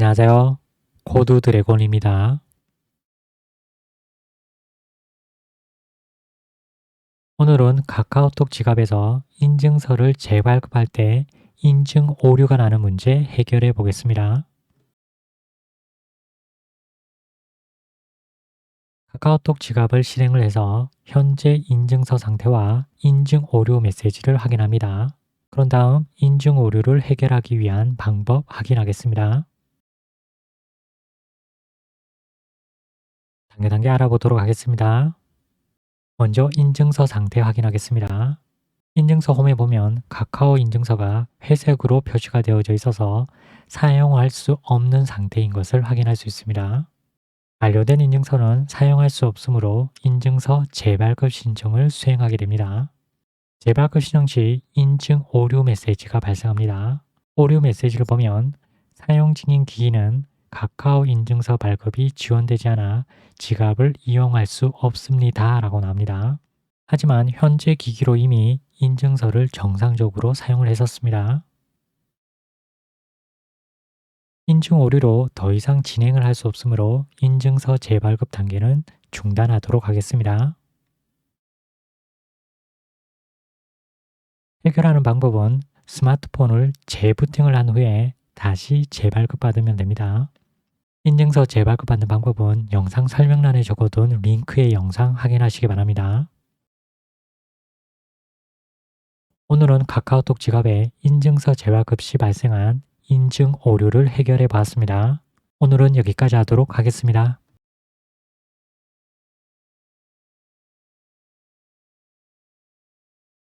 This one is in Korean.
안녕하세요. 코드 드래곤입니다. 오늘은 카카오톡 지갑에서 인증서를 재발급할 때 인증 오류가 나는 문제 해결해 보겠습니다. 카카오톡 지갑을 실행을 해서 현재 인증서 상태와 인증 오류 메시지를 확인합니다. 그런 다음 인증 오류를 해결하기 위한 방법 확인하겠습니다. 단계 단계 알아보도록 하겠습니다. 먼저 인증서 상태 확인하겠습니다. 인증서 홈에 보면 카카오 인증서가 회색으로 표시가 되어져 있어서 사용할 수 없는 상태인 것을 확인할 수 있습니다. 완료된 인증서는 사용할 수 없으므로 인증서 재발급 신청을 수행하게 됩니다. 재발급 신청 시 인증 오류 메시지가 발생합니다. 오류 메시지를 보면 사용 중인 기기는 카카오 인증서 발급이 지원되지 않아 지갑을 이용할 수 없습니다. 라고 나옵니다. 하지만 현재 기기로 이미 인증서를 정상적으로 사용을 했었습니다. 인증 오류로 더 이상 진행을 할 수 없으므로 인증서 재발급 단계는 중단하도록 하겠습니다. 해결하는 방법은 스마트폰을 재부팅을 한 후에 다시 재발급 받으면 됩니다. 인증서 재발급 받는 방법은 영상 설명란에 적어둔 링크의 영상 확인하시기 바랍니다. 오늘은 카카오톡 지갑에 인증서 재발급 시 발생한 인증 오류를 해결해 보았습니다. 오늘은 여기까지 하도록 하겠습니다.